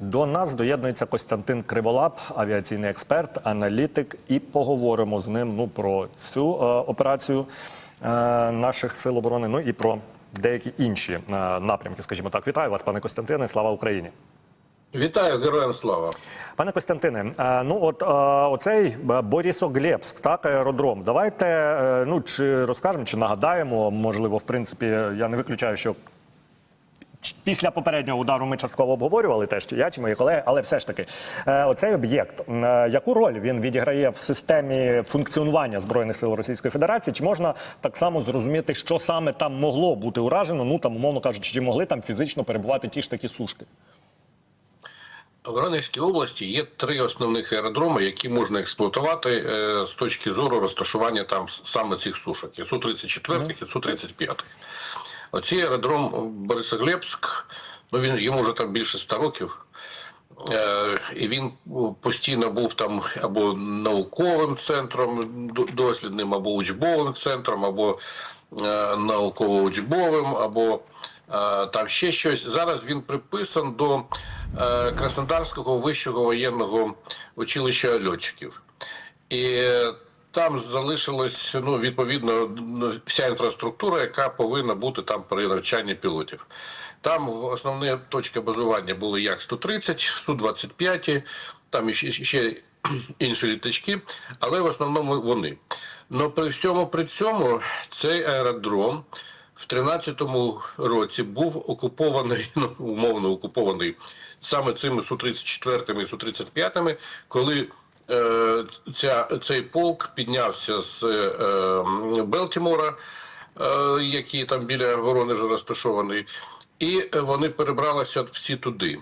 До нас доєднується Костянтин Криволап, авіаційний експерт, аналітик, і поговоримо з ним ну про цю е, операцію е, наших сил оборони. Ну і про деякі інші е, напрямки. Скажімо так, вітаю вас, пане Костянтине. Слава Україні. Вітаю, героям слава. Пане Костянтине, е, ну от е, оцей е, Борисоглебськ, так, аеродром. Давайте ну чи розкажемо, чи нагадаємо. Можливо, в принципі, я не виключаю, що після попереднього удару ми частково обговорювали теж, чи я, чи мої колеги, але все ж таки, е, оцей об'єкт, е, яку роль він відіграє в системі функціонування Збройних сил Російської Федерації? Чи можна так само зрозуміти, що саме там могло бути уражено? Ну там, умовно кажучи, чи могли там фізично перебувати ті ж такі сушки? В Воронезькій області є три основних аеродроми, які можна експлуатувати е, з точки зору розташування там саме цих сушок: і Су-34 і Су-35. Оцей аеродром Борисоглебськ, ну він йому вже там більше 100 років. Е, І він постійно був там або науковим центром дослідним, або учбовим центром, або е, науково-учбовим, або е, там ще щось. Зараз він приписан до Краснодарського вищого воєнного училища льотчиків. І там залишилась ну, відповідно вся інфраструктура, яка повинна бути там при навчанні пілотів. Там основні точки базування були як 130, 125, там ще, інші літачки, але в основному вони. Но при всьому при цьому цей аеродром в 13-му році був окупований, ну, умовно окупований саме цими Су-34 і Су-35, коли е, ця, цей полк піднявся з е, Белтімора, е, який там біля Воронежа розташований, і е, вони перебралися всі туди.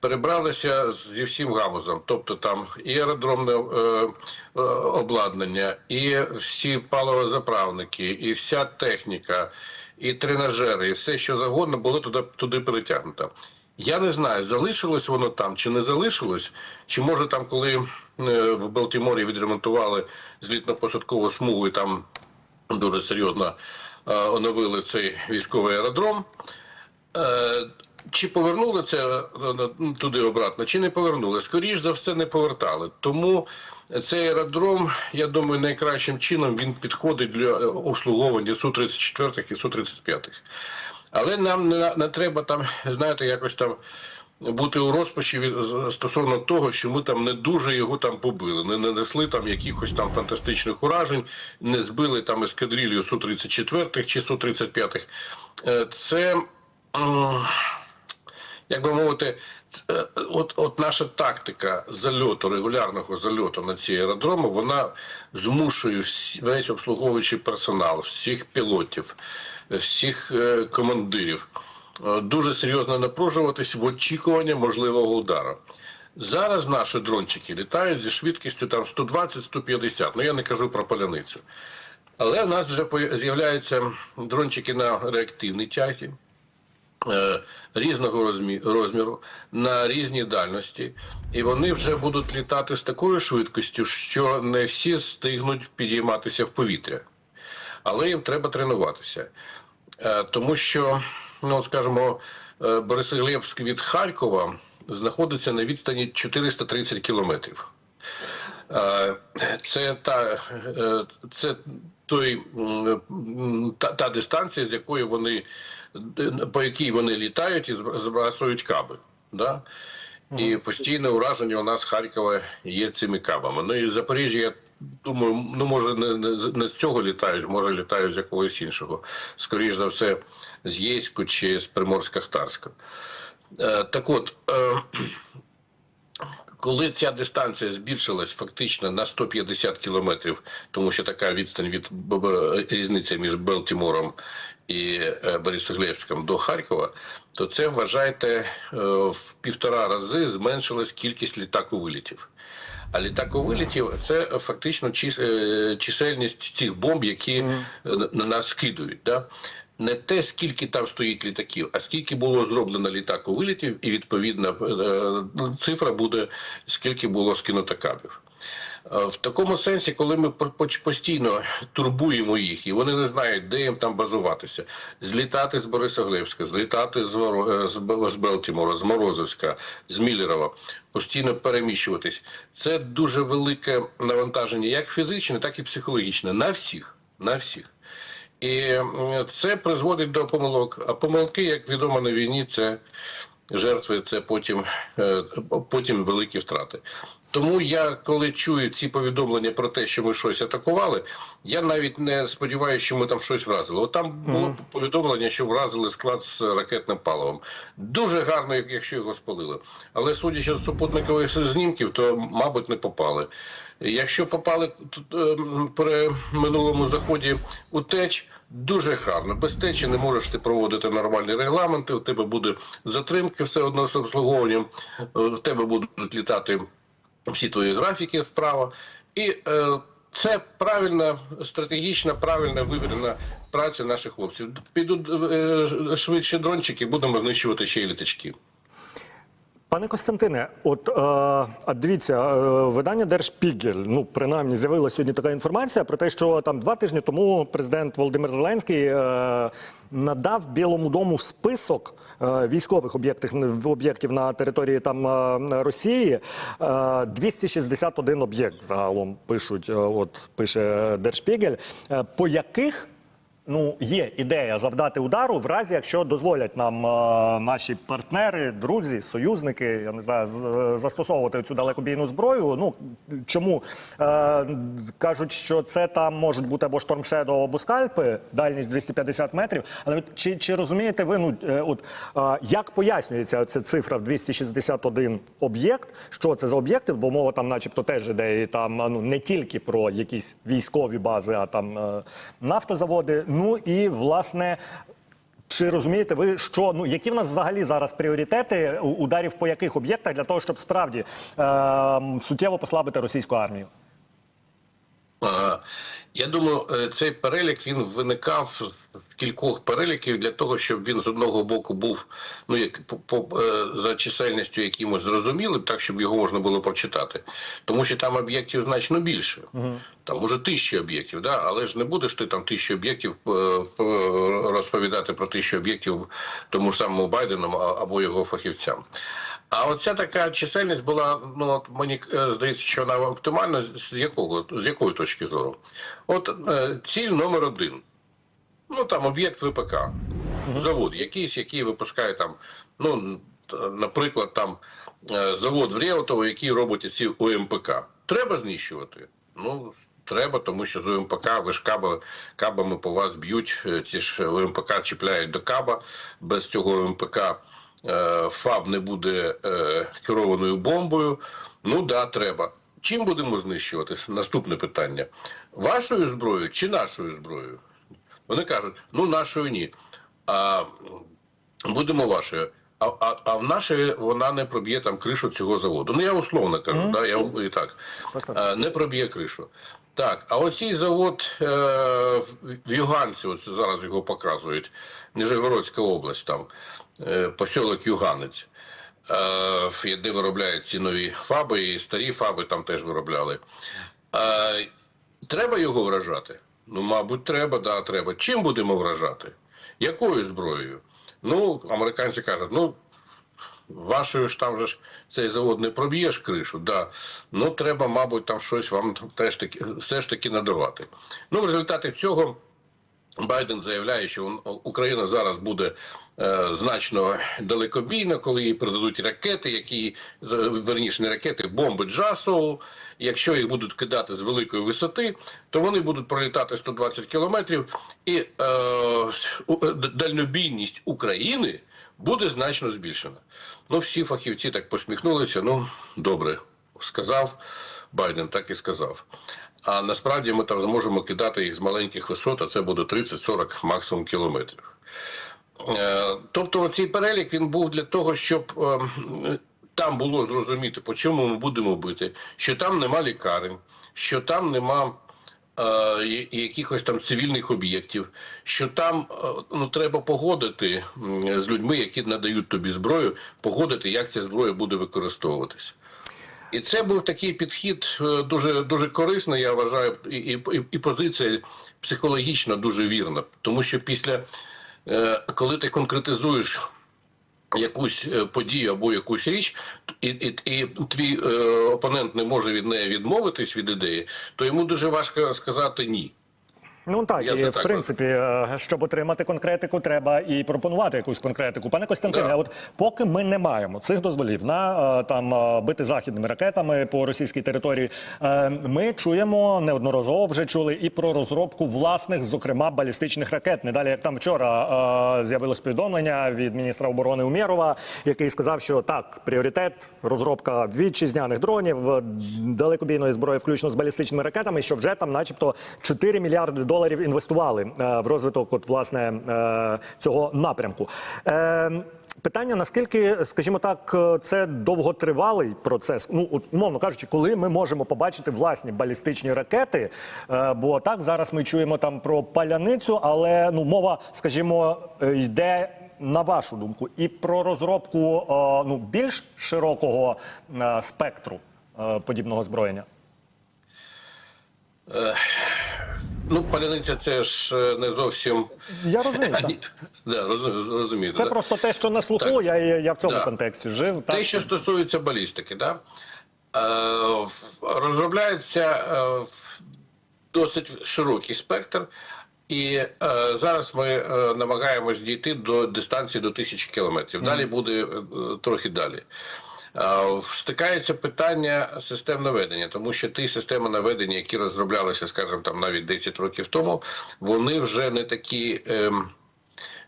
Перебралися зі всім гамузом, тобто там і аеродромне е, е, обладнання, і всі паливозаправники, і вся техніка, і тренажери, і все, що завгодно, було туди, туди перетягнуто. Я не знаю, залишилось воно там чи не залишилось, чи може там, коли е, в Балтіморі відремонтували злітно-посадкову смугу і там дуже серйозно е, оновили цей військовий аеродром. Е, Чи повернули це е, туди обратно, чи не повернули? Скоріш за все, не повертали. Тому цей аеродром, я думаю, найкращим чином він підходить для е, обслуговування Су-34 і Су-35. Але нам не, не треба там, знаєте, якось там бути у розпачі від, стосовно того, що ми там не дуже його там побили, не нанесли там якихось там фантастичних уражень, не збили там ескадрилью Су-34 чи Су-35. Е, Це. як би мовити, е, от, от наша тактика зальоту, регулярного зальоту на ці аеродроми, вона змушує весь обслуговуючий персонал, всіх пілотів, всіх е, командирів дуже серйозно напружуватись в очікуванні можливого удару. Зараз наші дрончики літають зі швидкістю там 120-150, ну я не кажу про поляницю. Але в нас вже з'являються дрончики на реактивній тязі е, різного розмі- розміру на різні дальності, і вони вже будуть літати з такою швидкістю, що не всі встигнуть підійматися в повітря. Але їм треба тренуватися. Е, Тому що, ну скажімо, е, Борисоглебськ від Харкова знаходиться на відстані 430 кілометрів. Е, Це та, е, це той, та, та дистанція, з якої вони по якій вони літають і зб- збрасують каби. Да? І постійне ураження у нас Харкова є цими кабами. Ну і Запоріжжя, я думаю, ну може не, не, з- не з цього літають, може літають з якогось іншого. Скоріше за все, з Єську чи з Приморська-Хтарська. Е, так от. Е, коли ця дистанція збільшилась фактично на 150 кілометрів, тому що така відстань від Б- різниця між Белтімором і е, до Харкова, то це вважайте е, в півтора рази зменшилась кількість літаковилітів. А літаковилітів це фактично е, чисельність цих бомб, які е, на нас скидують. Да? Не те, скільки там стоїть літаків, а скільки було зроблено літаковилітів, і відповідно е, ну, цифра буде, скільки було скинуто кабів. Е, В такому сенсі, коли ми постійно турбуємо їх, і вони не знають, де їм там базуватися, злітати з Борисоглебська, злітати з, Воро- е, з, Белтімора, з Морозовська, з Міллерова, постійно переміщуватись, це дуже велике навантаження, як фізичне, так і психологічне, на всіх. На всіх. І це призводить до помилок. А помилки, як відомо на війні, це жертви, це потім, е, потім великі втрати. Тому я, коли чую ці повідомлення про те, що ми щось атакували, я навіть не сподіваюся, що ми там щось вразили. От там було повідомлення, що вразили склад з ракетним паливом. Дуже гарно, як- якщо його спалили. Але судячи з супутникових знімків, то, мабуть, не попали. Якщо попали ем, при минулому заході у теч, дуже гарно. Без течі не можеш ти проводити нормальні регламенти, в тебе буде затримки все одно з обслуговуванням, в тебе будуть літати всі твої графіки вправо. І е, це правильна, стратегічна, правильна вивірена праця наших хлопців. Підуть е, швидше дрончики, будемо знищувати ще й літачки. Пане Костянтине, от е, дивіться, е, видання Держпігель, ну принаймні з'явилася сьогодні така інформація про те, що там два тижні тому президент Володимир Зеленський е, надав Білому дому список е, військових об'єктів об'єктів на території там е, Росії. Е, 261 об'єкт загалом пишуть. е, От пише Держпігель, е, по яких Ну, є ідея завдати удару в разі, якщо дозволять нам е, наші партнери, друзі, союзники, я не знаю, з- застосовувати цю далекобійну зброю. Ну чому е, кажуть, що це там можуть бути або штормшедо, або скальпи, дальність 250 метрів. Але чи, чи розумієте ви, ну е, от е, як пояснюється ця цифра в 261 об'єкт? Що це за об'єкти? Бо мова там, начебто, теж іде і там ну не тільки про якісь військові бази, а там е, нафтозаводи. Ну і власне. Чи розумієте ви, що ну які в нас взагалі зараз пріоритети ударів по яких об'єктах для того, щоб справді е, суттєво послабити російську армію? Я думаю, е, цей перелік він виникав з кількох переліків для того, щоб він з одного боку був ну як по, по е, за чисельністю якимось зрозумілим, так щоб його можна було прочитати. Тому що там об'єктів значно більше. Там може тисячі об'єктів, да? але ж не будеш ти там тисячі об'єктів е, розповідати про тисячу об'єктів тому ж самому Байдену або його фахівцям. А оця така чисельність була, ну от мені е, здається, що вона оптимальна з якого з якої точки зору? От е, ціль номер один. Ну там об'єкт ВПК, завод якийсь, який випускає там, ну наприклад, там е, завод в Реутово, який робить ці ОМПК. Треба знищувати. Ну треба, тому що з ОМПК ви ж каба, кабами по вас б'ють. е, Ці ж ОМПК чіпляють до каба. Без цього ОМПК ФАБ не буде е, керованою бомбою. Ну да, треба. Чим будемо знищувати? Наступне питання: вашою зброєю чи нашою зброєю? Вони кажуть, ну нашою ні. А будемо вашою. А, а, а в нашої вона не проб'є там кришу цього заводу. Ну я условно кажу, да, я і так. А, не проб'є кришу. Так, а оцей завод е, в- Юганці, ось зараз його показують, Нижегородська область, там, е, посілок Юганець, е, де виробляють ці нові фаби, і старі фаби там теж виробляли. Е, треба його вражати? Ну, мабуть, треба, да, треба. Чим будемо вражати? Якою зброєю? Ну, американці кажуть, ну, вашою ж там же ж цей завод не проб'єш кришу, да. Ну, треба, мабуть, там щось вам теж таки, все ж таки надавати. Ну, в результаті цього Байден заявляє, що Україна зараз буде е, значно далекобійна, коли їй передадуть ракети, які з- верніше не ракети, бомби Джасоу. Якщо їх будуть кидати з великої висоти, то вони будуть пролітати 120 кілометрів, і е, дальнобійність України буде значно збільшена. Ну, всі фахівці так посміхнулися. Ну, добре, сказав Байден, так і сказав. А насправді ми там зможемо кидати їх з маленьких висот, а це буде 30-40 максимум кілометрів. Е, Тобто цей перелік він був для того, щоб е, там було зрозуміти, по чому ми будемо бити, що там нема лікарень, що там нема е, якихось там цивільних об'єктів, що там ну, треба погодити з людьми, які надають тобі зброю, погодити, як ця зброя буде використовуватися. І це був такий підхід е, дуже дуже корисний, я вважаю, і, і, і позиція психологічно дуже вірна. Тому що після е, коли ти конкретизуєш якусь е, подію або якусь річ, і, і, і твій опонент не може від неї відмовитись від ідеї, то йому дуже важко сказати ні. Ну так, Я і в так принципі, е, щоб отримати конкретику, треба і пропонувати якусь конкретику. Пане Костянтине, Да. от поки ми не маємо цих дозволів на е, там е, бити західними ракетами по російській території, ми чуємо неодноразово вже чули і про розробку власних, зокрема балістичних ракет. Не далі, як там вчора з'явилось повідомлення від міністра оборони Умєрова, який сказав, що так, пріоритет розробка вітчизняних дронів, далекобійної зброї, включно з балістичними ракетами, що вже там, начебто, 4 мільярди доларів інвестували е, в розвиток от, власне е, цього напрямку. Е, Питання наскільки, скажімо так, це довготривалий процес. Ну, умовно кажучи, коли ми можемо побачити власні балістичні ракети, бо так зараз ми чуємо там про паляницю, але ну мова, скажімо, йде. На вашу думку, і про розробку ну більш широкого спектру подібного озброєння. Ну, паляниця це ж е, не зовсім Я розумію. так. Да, роз- розумієте. Це да. просто те, що на слуху. Так. Я, я в цьому Да. контексті жив. Так? Те, що стосується балістики, да? е, розробляється е, досить широкий спектр, і е, зараз ми е, намагаємось дійти до дистанції до тисячі кілометрів. Далі буде е, трохи далі. Е, Стикається питання систем наведення, тому що ті системи наведення, які розроблялися, скажімо, там навіть 10 років тому, вони вже не такі. ем,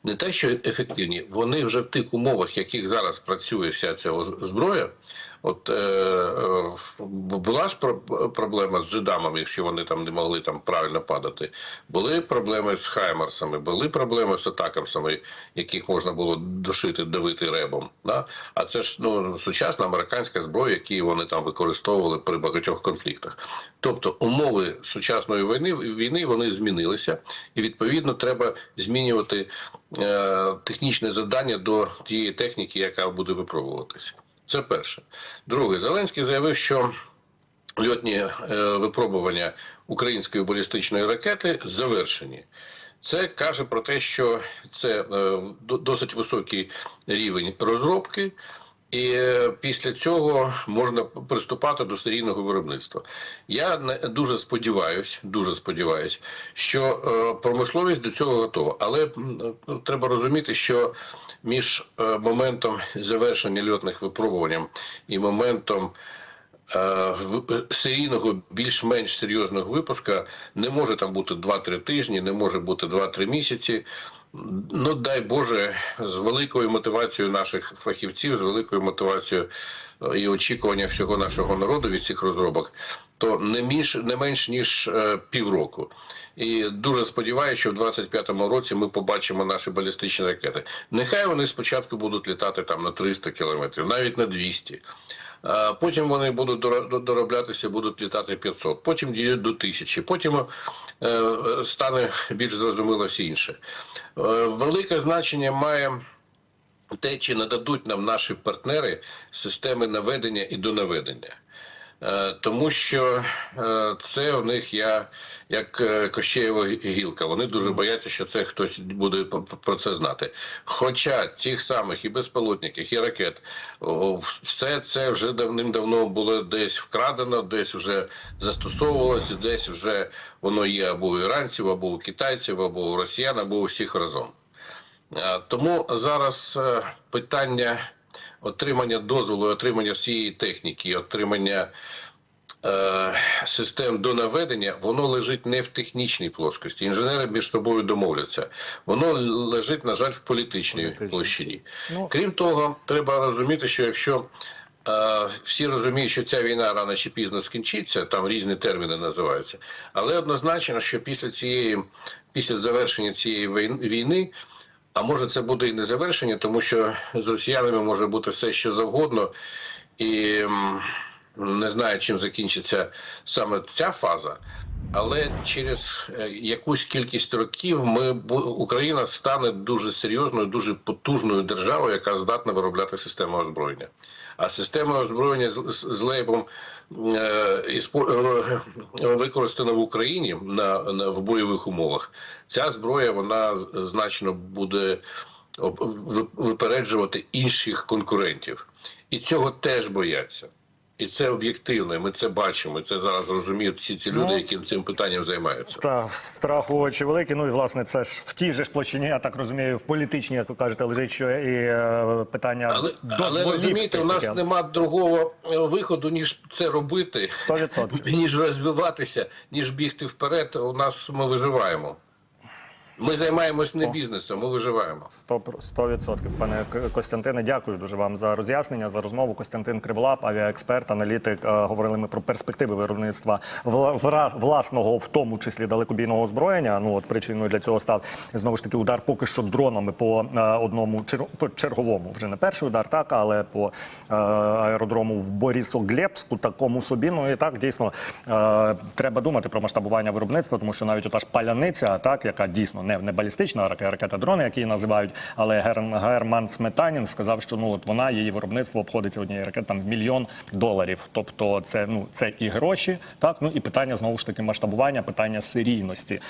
не те, що ефективні, вони вже в тих умовах, в яких зараз працює вся ця зброя. От е, е, була ж проблема з джедамами, якщо вони там не могли там правильно падати. Були проблеми з хаймерсами, були проблеми з атакамсами, яких можна було душити, давити ребом. Да? А це ж ну, сучасна американська зброя, які вони там використовували при багатьох конфліктах. Тобто умови сучасної війни війни вони змінилися, і відповідно треба змінювати е, технічне завдання до тієї техніки, яка буде випробуватися. Це перше. Друге, Зеленський заявив, що льотні е, випробування української балістичної ракети завершені. Це каже про те, що це е, досить високий рівень розробки, і е, після цього можна приступати до серійного виробництва. Я дуже сподіваюся, дуже сподіваюся, що е, промисловість до цього готова. Але ну, треба розуміти, що між е, моментом завершення льотних випробувань і моментом серійного більш-менш серйозного випуска не може там бути 2-3 тижні, не може бути 2-3 місяці. Ну, дай Боже, з великою мотивацією наших фахівців, з великою мотивацією е, і очікування всього нашого народу від цих розробок, то не менш, не менш ніж е, півроку. І дуже сподіваюся, що в 25-му році ми побачимо наші балістичні ракети. Нехай вони спочатку будуть літати там на 300 кілометрів, навіть на 200. А Потім вони будуть дороблятися, будуть літати 500, потім дійдуть до 1000, потім е, стане більш зрозуміло все інше. Е, велике значення має те, чи нададуть нам наші партнери системи наведення і донаведення. Е, Тому що е, це в них я як е, Кощеєва гілка. Вони дуже бояться, що це хтось буде про це знати. Хоча тих самих і безпілотників, і ракет, все це вже давним-давно було десь вкрадено, десь вже застосовувалося, десь вже воно є або у іранців, або у китайців, або у росіян, або у всіх разом. Тому зараз питання отримання дозволу, отримання всієї техніки, отримання е, систем до наведення, воно лежить не в технічній плоскості. Інженери між собою домовляться. Воно лежить, на жаль, в політичній Політичній. площині. Ну. Крім того, треба розуміти, що якщо е, всі розуміють, що ця війна рано чи пізно скінчиться, там різні терміни називаються, але однозначно, що після цієї, після завершення цієї війн- війни. А може це буде і не завершення, тому що з росіянами може бути все що завгодно, і не знаю, чим закінчиться саме ця фаза. Але через е, якусь кількість років ми Україна стане дуже серйозною, дуже потужною державою, яка здатна виробляти систему озброєння. А система озброєння з, лейбом е, іспо- е, використана в Україні на, на в бойових умовах. Ця зброя вона значно буде випереджувати інших конкурентів, і цього теж бояться. І це об'єктивно. і Ми це бачимо. і Це зараз розуміють всі ці люди, Ну, які цим питанням займаються. Та страху очі великі. Ну і власне це ж в тій же ж площині, я так розумію, в політичній, як ви кажете, лежить що і е, питання Але, але розумієте, у нас таке. нема другого е, виходу, ніж це робити, 100%. ніж розвиватися, ніж бігти вперед. У нас ми виживаємо. Ми займаємось не бізнесом, ми виживаємо. Сто про- сто відсотків, пане К- Костянтине. Дякую дуже вам за роз'яснення, за розмову. Костянтин Криволап, авіаексперт, аналітик. Е, Говорили ми про перспективи виробництва вла- власного, в тому числі далекобійного озброєння. Ну от причиною для цього став знову ж таки удар поки що дронами по е, одному по черговому. Вже не перший удар, так але по е, аеродрому в Борисоглебську, такому собі. Ну і так дійсно треба думати про масштабування виробництва, тому що навіть ота ж паляниця, так яка дійсно не, не балістична ракета, ракета дрон, які її називають, але Гер- Герман Сметанін сказав, що ну от вона її виробництво обходиться однієї ракети там в мільйон доларів. Тобто, це ну це і гроші, так ну і питання знову ж таки масштабування, питання серійності.